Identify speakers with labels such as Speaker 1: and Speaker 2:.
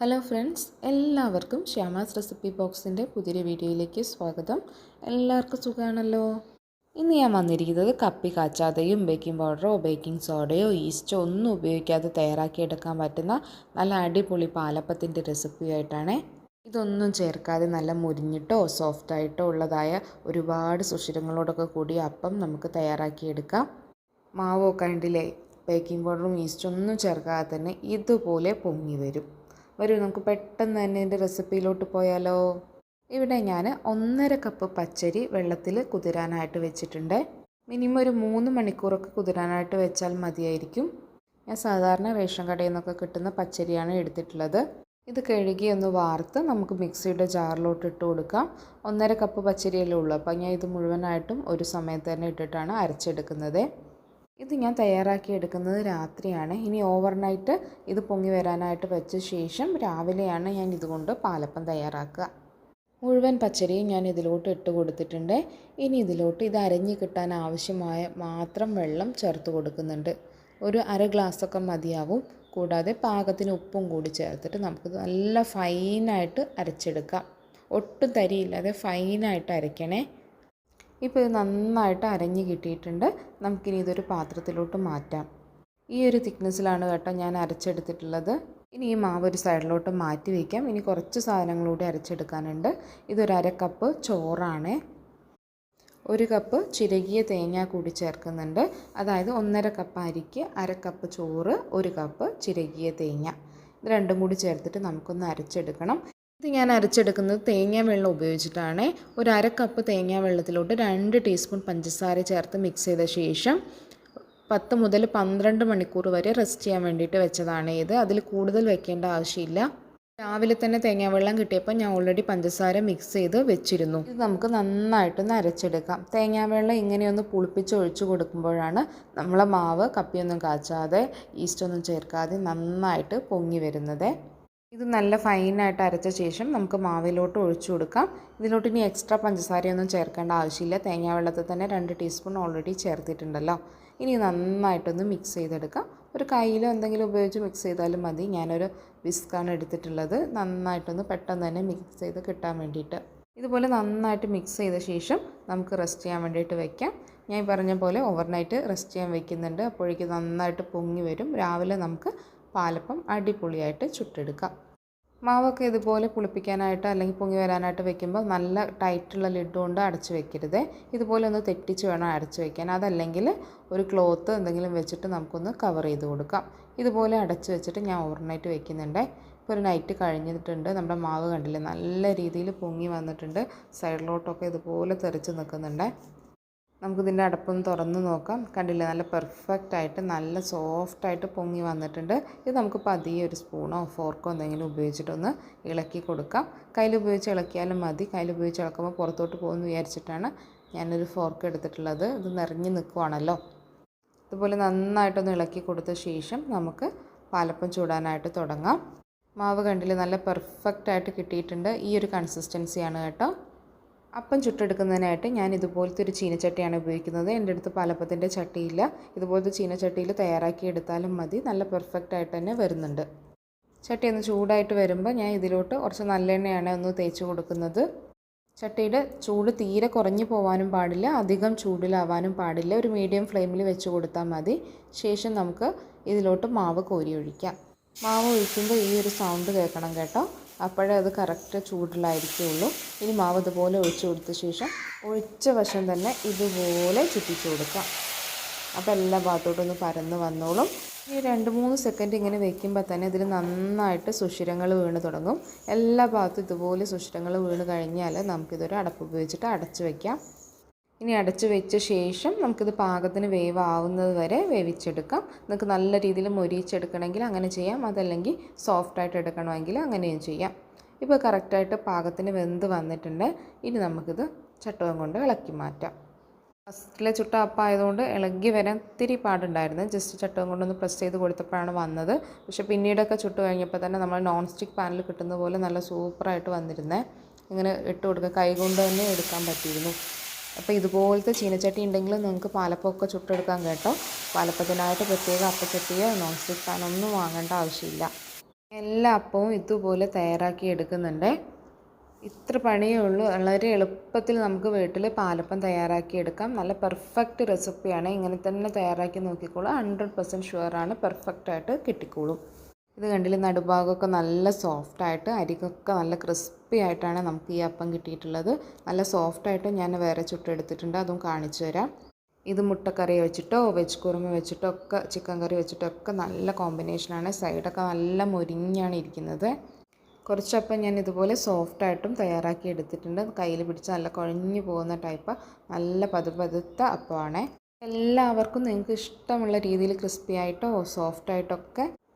Speaker 1: Hello friends എല്ലാവർക്കും Shyama's recipe ബോക്സിന്റെ പുതിയൊരു വീഡിയോയിലേക്ക് സ്വാഗതം. എല്ലാവർക്കും സുഖമാണല്ലോ ഇന്ന് ഞാൻ വന്നിരിക്കുന്നത് കപ്പി കാച്ചാതെയും ബേക്കിംഗ് പൗഡറോ ബേക്കിംഗ് സോഡയോ ഈസ്റ്റോ ഒന്നും ഉപയോഗിക്കാതെ തയ്യാറാക്കിയെടുക്കാൻ പറ്റുന്ന നല്ല അടിപൊളി പാലപ്പത്തിന്റെ റെസിപ്പിയായിട്ടാണ് ഇതൊന്നും ചേർക്കാതെ നല്ല മുരിഞ്ഞിട്ടോ സോഫ്റ്റായിട്ടോ ഉള്ളതായ ഒരുപാട് സുഷിരങ്ങളോടൊക്കെ കൂടി അപ്പം നമുക്ക് തയ്യാറാക്കിയെടുക്കാം മാവോ കണ്ടില്ലേ ബേക്കിംഗ് പൗഡറും ഈസ്റ്റൊന്നും ചേർക്കാതെ തന്നെ ഇതുപോലെ പൊങ്ങി വരും. വരൂ നമുക്ക് പെട്ടെന്ന് തന്നെ ഇതിന്റെ റെസിപ്പിയിലോട്ട് പോയാലോ? ഇവിടെ ഞാൻ ഒന്നര കപ്പ് പച്ചരി വെള്ളത്തിൽ കുതിരാനായിട്ട് വെച്ചിട്ടുണ്ട്. മിനിമം ഒരു മൂന്ന് മണിക്കൂറൊക്കെ കുതിരാനായിട്ട് വെച്ചാൽ മതിയായിരിക്കും. ഞാൻ സാധാരണ റേഷൻ കടയിൽ നിന്നൊക്കെ കിട്ടുന്ന പച്ചരിയാണ് എടുത്തിട്ടുള്ളത്. ഇത് കഴുകി ഒന്ന് വാർത്ത് നമുക്ക് മിക്സിയുടെ ജാറിലോട്ട് ഇട്ട് കൊടുക്കാം. ഒന്നര കപ്പ് പച്ചരിയല്ലേ ഉള്ളൂ. അപ്പോൾ ഞാൻ ഇത് മുഴുവനായിട്ടും ഒരു സമയത്ത് തന്നെ ഇട്ടിട്ടാണ് അരച്ചെടുക്കുന്നത്. ഇത് ഞാൻ തയ്യാറാക്കി എടുക്കുന്നത് രാത്രിയാണ്. ഇനി ഓവർനൈറ്റ് ഇത് പൊങ്ങി വരാനായിട്ട് വെച്ച ശേഷം രാവിലെയാണ് ഞാൻ ഇതുകൊണ്ട് പാലപ്പം തയ്യാറാക്കുക. മുഴുവൻ പച്ചരിയും ഞാൻ ഇതിലോട്ട് ഇട്ട് കൊടുത്തിട്ടുണ്ട്. ഇനി ഇതിലോട്ട് ഇത് അരഞ്ഞ് കിട്ടാൻ ആവശ്യമായ മാത്രം വെള്ളം ചേർത്ത് കൊടുക്കുന്നുണ്ട്. ഒരു അര ഗ്ലാസ്സൊക്കെ മതിയാവും. കൂടാതെ പാകത്തിന് ഉപ്പും കൂടി ചേർത്തിട്ട് നമുക്ക് നല്ല ഫൈനായിട്ട് അരച്ചെടുക്കാം. ഒട്ടും തരിയില്ലാതെ ഫൈനായിട്ട് അരയ്ക്കണേ. ഇപ്പോൾ ഇത് നന്നായിട്ട് അരഞ്ഞ് കിട്ടിയിട്ടുണ്ട്. നമുക്കിനി ഇതൊരു പാത്രത്തിലോട്ട് മാറ്റാം. ഈ ഒരു തിക്നെസ്സിലാണ് കേട്ടോ ഞാൻ അരച്ചെടുത്തിട്ടുള്ളത്. ഇനി ഈ മാവ് ഒരു സൈഡിലോട്ട് മാറ്റി വയ്ക്കാം ഇനി കുറച്ച് സാധനങ്ങൾ കൂടി അരച്ചെടുക്കാനുണ്ട്. ഇതൊരു അര കപ്പ് ചോറാണ്. ഒരു കപ്പ് ചിരകിയ തേങ്ങ കൂടി ചേർക്കുന്നുണ്ട്. അതായത് ഒന്നര കപ്പ് അരിക്ക് അര കപ്പ് ചോറ് ഒരു കപ്പ് ചിരകിയ തേങ്ങ. ഇത് രണ്ടും കൂടി ചേർത്തിട്ട് നമുക്കൊന്ന് അരച്ചെടുക്കണം. ഇത് ഞാൻ അരച്ചെടുക്കുന്നത് തേങ്ങ വെള്ളം ഉപയോഗിച്ചിട്ടാണ്. ഒരു അര കപ്പ് തേങ്ങ വെള്ളത്തിലോട്ട് രണ്ട് ടീസ്പൂൺ പഞ്ചസാര ചേർത്ത് മിക്സ് ചെയ്ത ശേഷം പത്ത് മുതൽ പന്ത്രണ്ട് മണിക്കൂർ വരെ റെസ്റ്റ് ചെയ്യാൻ വേണ്ടിയിട്ട് വെച്ചതാണ് ഇത്. അതിൽ കൂടുതൽ വെക്കേണ്ട ആവശ്യമില്ല. രാവിലെ തന്നെ തേങ്ങ വെള്ളം കിട്ടിയപ്പോൾ ഞാൻ ഓൾറെഡി പഞ്ചസാര മിക്സ് ചെയ്ത് വെച്ചിരുന്നു. ഇത് നമുക്ക് നന്നായിട്ടൊന്ന് അരച്ചെടുക്കാം. തേങ്ങാ വെള്ളം ഇങ്ങനെയൊന്ന് പുളിപ്പിച്ച് ഒഴിച്ചു കൊടുക്കുമ്പോഴാണ് നമ്മളെ മാവ് കപ്പിയൊന്നും കാച്ചാതെ ഈസ്റ്റൊന്നും ചേർക്കാതെ നന്നായിട്ട് പൊങ്ങി വരുന്നത്. ഇത് നല്ല ഫൈനായിട്ട് അരച്ച ശേഷം നമുക്ക് മാവിലോട്ട് ഒഴിച്ചു കൊടുക്കാം. ഇതിലോട്ട് ഇനി എക്സ്ട്രാ പഞ്ചസാരയൊന്നും ചേർക്കേണ്ട ആവശ്യമില്ല. തേങ്ങാ വെള്ളത്തിൽ തന്നെ രണ്ട് ടീസ്പൂൺ ഓൾറെഡി ചേർത്തിട്ടുണ്ടല്ലോ. ഇനി നന്നായിട്ടൊന്ന് മിക്സ് ചെയ്തെടുക്കാം. ഒരു കയ്യിലോ എന്തെങ്കിലും ഉപയോഗിച്ച് മിക്സ് ചെയ്താലും മതി. ഞാനൊരു വിസ്കാണ് എടുത്തിട്ടുള്ളത്. നന്നായിട്ടൊന്ന് പെട്ടെന്ന് തന്നെ മിക്സ് ചെയ്ത് കിട്ടാൻ വേണ്ടിയിട്ട്. ഇതുപോലെ നന്നായിട്ട് മിക്സ് ചെയ്ത ശേഷം നമുക്ക് റെസ്റ്റ് ചെയ്യാൻ വേണ്ടിയിട്ട് വെക്കാം. ഞാൻ പറഞ്ഞ പോലെ ഓവർനൈറ്റ് റെസ്റ്റ് ചെയ്യാൻ വെക്കുന്നുണ്ട്. അപ്പോഴേക്ക് നന്നായിട്ട് പൊങ്ങി വരും. രാവിലെ നമുക്ക് പാലപ്പം അടിപൊളിയായിട്ട് ചുട്ടെടുക്കാം മാവൊക്കെ ഇതുപോലെ പുളിപ്പിക്കാനായിട്ട് അല്ലെങ്കിൽ പൊങ്ങി വരാനായിട്ട് വെക്കുമ്പോൾ നല്ല ടൈറ്റുള്ള ലിഡ് കൊണ്ട് അടച്ച് വെക്കരുത്. ഇതുപോലെ ഒന്ന് തെറ്റിച്ച് വേണം അടച്ച് വെക്കാൻ. അതല്ലെങ്കിൽ ഒരു ക്ലോത്ത് എന്തെങ്കിലും വെച്ചിട്ട് നമുക്കൊന്ന് കവർ ചെയ്ത് കൊടുക്കാം. ഇതുപോലെ അടച്ച് വെച്ചിട്ട് ഞാൻ ഓവർനൈറ്റ് വെക്കുന്നുണ്ട്. ഇപ്പോൾ ഒരു നൈറ്റ് കഴിഞ്ഞിട്ടുണ്ട്. നമ്മുടെ മാവ് കണ്ടില്ലേ? നല്ല രീതിയിൽ പൊങ്ങി വന്നിട്ടുണ്ട്. സൈഡിലോട്ടൊക്കെ ഇതുപോലെ തെറിച്ച് നിൽക്കുന്നുണ്ട്. നമുക്കിതിന്റെ അടപ്പൊന്ന് തുറന്ന് നോക്കാം. കണ്ടില്ലേ നല്ല പെർഫെക്റ്റ് ആയിട്ട് നല്ല സോഫ്റ്റായിട്ട് പൊങ്ങി വന്നിട്ടുണ്ട്. ഇത് നമുക്ക് പതിയെ ഒരു സ്പൂണോ ഫോർക്കോ എന്തെങ്കിലും ഉപയോഗിച്ചിട്ടൊന്ന് ഇളക്കി കൊടുക്കാം. കയ്യിൽ ഉപയോഗിച്ച് ഇളക്കിയാലും മതി. കയ്യിൽ ഉപയോഗിച്ച് ഇളക്കുമ്പോൾ പുറത്തോട്ട് പോകുമെന്ന് വിചാരിച്ചിട്ടാണ് ഞാനൊരു ഫോർക്ക് എടുത്തിട്ടുള്ളത്. ഇത് നിറഞ്ഞു നിൽക്കുവാണല്ലോ ഇതുപോലെ നന്നായിട്ടൊന്ന് ഇളക്കി കൊടുത്ത ശേഷം നമുക്ക് പാലപ്പം ചൂടാനായിട്ട് തുടങ്ങാം. മാവ് കണ്ടില്ലേ നല്ല പെർഫെക്റ്റായിട്ട് കിട്ടിയിട്ടുണ്ട്. ഈ ഒരു കൺസിസ്റ്റൻസിയാണ് കേട്ടോ. അപ്പം ചുട്ടെടുക്കുന്നതിനായിട്ട് ഞാൻ ഇതുപോലത്തെ ഒരു ചീനച്ചട്ടിയാണ് ഉപയോഗിക്കുന്നത്. എന്റെ അടുത്ത് പലപ്പത്തിന്റെ ചട്ടിയില്ല. ഇതുപോലത്തെ ചീനച്ചട്ടിയിൽ തയ്യാറാക്കി എടുത്താലും മതി. നല്ല പെർഫെക്റ്റ് ആയിട്ട് തന്നെ വരുന്നുണ്ട്. ചട്ടി ഒന്ന് ചൂടായിട്ട് വരുമ്പോൾ ഞാൻ ഇതിലോട്ട് കുറച്ച് നല്ലെണ്ണയാണ് ഒന്ന് തേച്ച് കൊടുക്കുന്നത്. ചട്ടിയുടെ ചൂട് തീരെ കുറഞ്ഞു പോകാനും പാടില്ല. അധികം ചൂടിലാവാനും പാടില്ല. ഒരു മീഡിയം ഫ്ലെയിമിൽ വെച്ച് കൊടുത്താൽ മതി. ശേഷം നമുക്ക് ഇതിലോട്ട് മാവ് കോരി ഒഴിക്കാം മാവ് ഒഴിക്കുമ്പോൾ ഈ ഒരു സൗണ്ട് കേൾക്കണം കേട്ടോ. അപ്പോഴേ അത് കറക്റ്റ് ചൂടിലായിരിക്കുള്ളൂ. ഇനി മാവ് ഇതുപോലെ ഒഴിച്ചു കൊടുത്ത ശേഷം ഒഴിച്ച വശം തന്നെ ഇതുപോലെ ചുറ്റിച്ചു കൊടുക്കാം. അപ്പോൾ എല്ലാ ഭാഗത്തോട്ടൊന്ന് പരന്ന് വന്നോളും. ഈ രണ്ട് മൂന്ന് സെക്കൻഡ് ഇങ്ങനെ വെക്കുമ്പോൾ തന്നെ ഇതിൽ നന്നായിട്ട് സുഷിരങ്ങൾ വീണ് തുടങ്ങും. എല്ലാ ഭാഗത്തും ഇതുപോലെ സുഷിരങ്ങൾ വീണ് കഴിഞ്ഞാൽ നമുക്കിതൊരു അടപ്പ് ഉപയോഗിച്ചിട്ട് അടച്ചു വയ്ക്കാം ഇനി അടച്ചു വെച്ച ശേഷം നമുക്കിത് പാകത്തിന് വേവ് ആവുന്നത് വരെ വേവിച്ചെടുക്കാം. നിങ്ങൾക്ക് നല്ല രീതിയിൽ മൊരിയിച്ചെടുക്കണമെങ്കിൽ അങ്ങനെ ചെയ്യാം. അതല്ലെങ്കിൽ സോഫ്റ്റായിട്ട് എടുക്കണമെങ്കിൽ അങ്ങനെയും ചെയ്യാം. ഇപ്പോൾ കറക്റ്റായിട്ട് പാകത്തിന് വെന്ത് വന്നിട്ടുണ്ട്. ഇനി നമുക്കിത് ചട്ടകം കൊണ്ട് ഇളക്കി മാറ്റാം. ഫസ്റ്റിലെ ചുട്ട അപ്പായതുകൊണ്ട് ഇളകി വരാൻ ഇത്തിരി പാടുണ്ടായിരുന്നു. ജസ്റ്റ് ചട്ടകം കൊണ്ടൊന്ന് പ്രസ് ചെയ്ത് കൊടുത്തപ്പോഴാണ് വന്നത്. പക്ഷേ പിന്നീടൊക്കെ ചുട്ട് കഴിഞ്ഞപ്പോൾ തന്നെ നമ്മൾ നോൺ സ്റ്റിക്ക് പാനിൽ കിട്ടുന്ന പോലെ നല്ല സൂപ്പറായിട്ട് വന്നിരുന്നേ. ഇങ്ങനെ ഇട്ട് കൊടുക്കുക. കൈ കൊണ്ട് തന്നെ എടുക്കാൻ പറ്റിയിരുന്നു. അപ്പോൾ ഇതുപോലത്തെ ചീനച്ചട്ടി ഉണ്ടെങ്കിൽ നിങ്ങൾക്ക് പാലപ്പമൊക്കെ ചുട്ടെടുക്കാൻ കേട്ടോ. പാലപ്പത്തിനായിട്ട് പ്രത്യേക അപ്പച്ചട്ടിയോ നോൺ സ്റ്റിക്ക് പാനൊന്നും വാങ്ങേണ്ട ആവശ്യമില്ല. എല്ലാ അപ്പവും ഇതുപോലെ തയ്യാറാക്കി എടുക്കുന്നുണ്ട്. ഇത്ര പണിയേ ഉള്ളൂ. വളരെ എളുപ്പത്തിൽ നമുക്ക് വീട്ടിൽ പാലപ്പം തയ്യാറാക്കി എടുക്കാം. നല്ല പെർഫെക്റ്റ് റെസിപ്പിയാണ് ഇങ്ങനെ തന്നെ തയ്യാറാക്കി നോക്കിക്കോളൂ. ഹൺഡ്രഡ് പെർസെന്റ് ഷുവറാണ് പെർഫെക്റ്റായിട്ട് കിട്ടിക്കോളും. ഇത് കണ്ടില്ല? നടുഭാഗമൊക്കെ നല്ല സോഫ്റ്റായിട്ട് അരികൊക്കെ നല്ല ക്രിസ്പി ആയിട്ടാണ് നമുക്ക് ഈ അപ്പം കിട്ടിയിട്ടുള്ളത്. നല്ല സോഫ്റ്റായിട്ട് ഞാൻ വേറെ ചുട്ടെടുത്തിട്ടുണ്ട് അതും കാണിച്ചു തരാം. ഇത് മുട്ടക്കറി വെച്ചിട്ടോ വെജ് കുറുമ വെച്ചിട്ടോ ഒക്കെ ചിക്കൻ കറി വെച്ചിട്ടോ ഒക്കെ നല്ല കോമ്പിനേഷനാണ് സൈഡൊക്കെ നല്ല മുരിഞ്ഞാണ് ഇരിക്കുന്നത്. കുറച്ചപ്പം ഞാൻ ഇതുപോലെ സോഫ്റ്റായിട്ടും തയ്യാറാക്കി എടുത്തിട്ടുണ്ട്. കയ്യിൽ പിടിച്ച് നല്ല കുഴഞ്ഞു പോകുന്ന ടൈപ്പ് നല്ല പതുപതുത്ത അപ്പമാണ്. എല്ലാവർക്കും നിങ്ങൾക്ക് ഇഷ്ടമുള്ള രീതിയിൽ ക്രിസ്പി ആയിട്ടോ സോഫ്റ്റ് ആയിട്ടൊക്കെ